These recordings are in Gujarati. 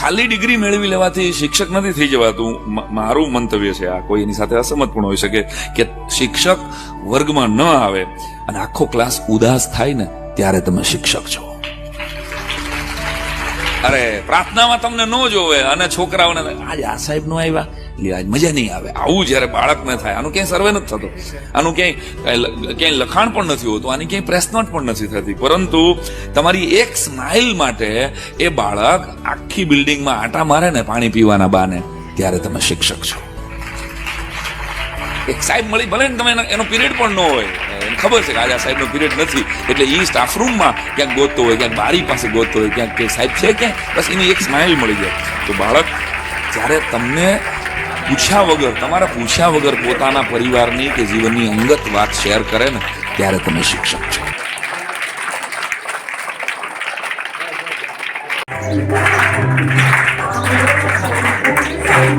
ખાલી ડિગ્રી મેળવી લેવાથી શિક્ષક નથી થઈ જવાતું. મારું મંતવ્ય છે આ. કોઈ એની સાથે અસમત પણ હોઈ શકે કે શિક્ષક વર્ગમાં ન આવે અને આખો ક્લાસ ઉદાસ થાય ને ત્યારે તમે શિક્ષક છો. અરે, પ્રાર્થનામાં તમને ન જોવે અને છોકરાઓને, આજ આ સાહેબ નો આવ્યા. એટલે મજા નહીં આવે. આવું જ્યારે બાળકને થાય, આનું ક્યાંય સર્વે નથી થતો. આનું ક્યાંય ક્યાંય લખાણ પણ નથી હોતું, આની ક્યાંય પ્રેસ નોટ પણ નથી થતી. પરંતુ તમારી એક સ્માઇલ માટે એ બાળક આખી બિલ્ડિંગમાં આટા મારે ને પાણી પીવાના બાને, ત્યારે તમે શિક્ષક છો. એક સાહેબ મળી, ભલે ને તમે એનો- પિરિયડ પણ ન હોય. ખબર છે કે આજે આ સાહેબનો પીરિયડ નથી. એટલે એ સ્ટાફ રૂમમાં ક્યાંક ગોતતો હોય, ક્યાંક બારી પાસે ગોતતો હોય, ક્યાંક સાહેબ છે ક્યાં બસ એની એક સ્માઇલ મળી જાય. તો બાળક, જ્યારે તમને પૂછ્યા વગર, તમારા પૂછ્યા વગર પોતાના પરિવારની કે જીવનની અંગત વાત શેર કરે ને, ત્યારે તમે શિક્ષક છો.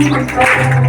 સરસ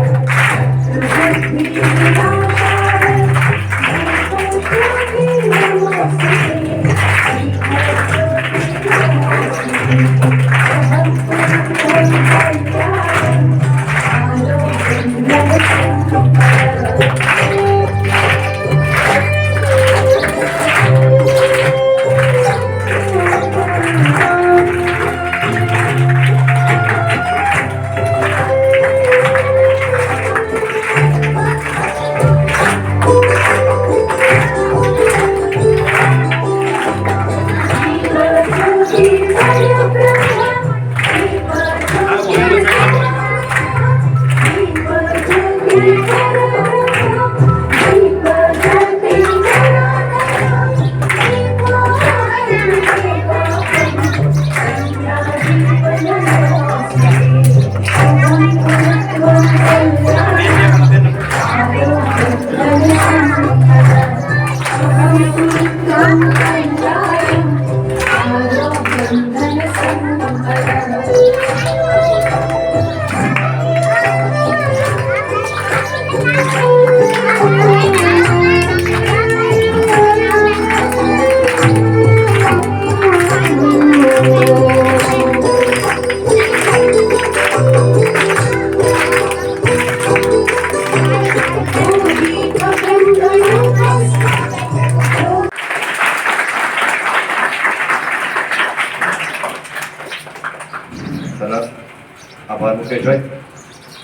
આભાર મુકેશભાઈ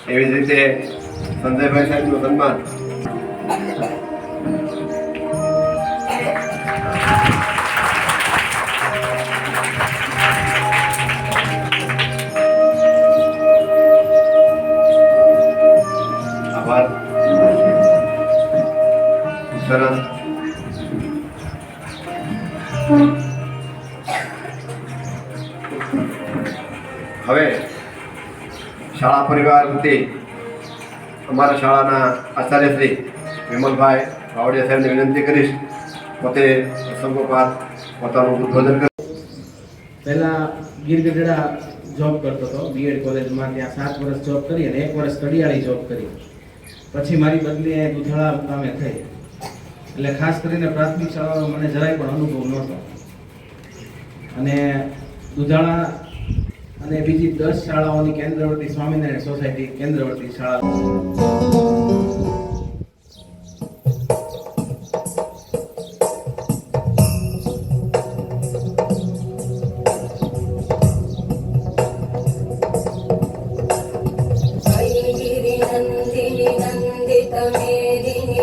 એવી જ રીતે સંજયભાઈ સાહેબનું સન્માન. આભાર. સરસ. હવે શાળા પરિવાર વતી અમારા શાળાના આચાર્ય શ્રી વિમલભાઈ વાવડિયા સાહેબને વિનંતી કરીશ, પોતે સંગોપાત પોતાનું ઉદ્બોધન કરે. પહેલાં ગીર ગઢડા જોબ કરતો હતો બીએડ કોલેજમાં ત્યાં સાત વર્ષ જોબ કરી અને એક વર્ષ કડિયાળી જોબ કરી. પછી મારી બદલી અહીંયા દુધાળા કામે થઈ. એટલે ખાસ કરીને પ્રાથમિક શાળાનો મને જરાય પણ અનુભવ નહોતો. અને દુધાળા અને બીજી દસ શાળાઓની કેન્દ્રવર્તી સ્વામિનારાયણ સોસાયટી કેન્દ્રવર્તી શાળા गिरिनन्दिनि नन्दितमेदिनि